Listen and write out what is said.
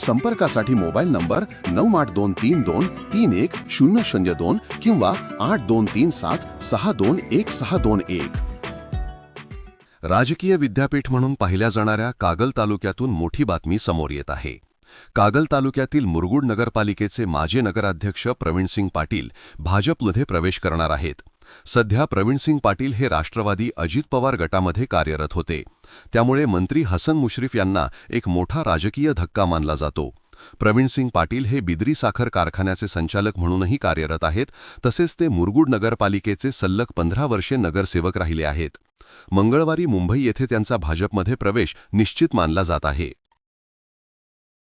संपर्कासाठी mobile number नऊ आठ दोन तीन दोन तीन एक शून्य शून्य दोन किंवा आठ दोन तीन सात सहा दोन एक सहा दोन एक. राजकीय विद्यापीठ म्हणून पाहिल्या जाणाऱ्या कागल तालुक्यातून मोठी बातमी समोर येत आहे. कागल तालुक्यातील मुरगुड नगरपालिकेचे माजी नगराध्यक्ष प्रवीणसिंग पाटील भाजपमध्ये प्रवेश करणार आहेत. सध्या प्रवीणसिंग पाटील हे राष्ट्रवादी अजित पवार गटामध्ये कार्यरत होते. त्यामुळे मंत्री हसन मुश्रीफ यांना एक मोठा राजकीय धक्का मानला जातो. प्रवीणसिंग पाटील हे बिद्री साखर कारखान्याचे संचालक म्हणूनही कार्यरत आहेत. तसेच ते मुरगुड नगरपालिकेचे सल्लग पंधरा वर्षे नगरसेवक राहिले आहेत. मंगळवारी मुंबई येथे त्यांचा भाजपमध्ये प्रवेश निश्चित मानला जात आहे.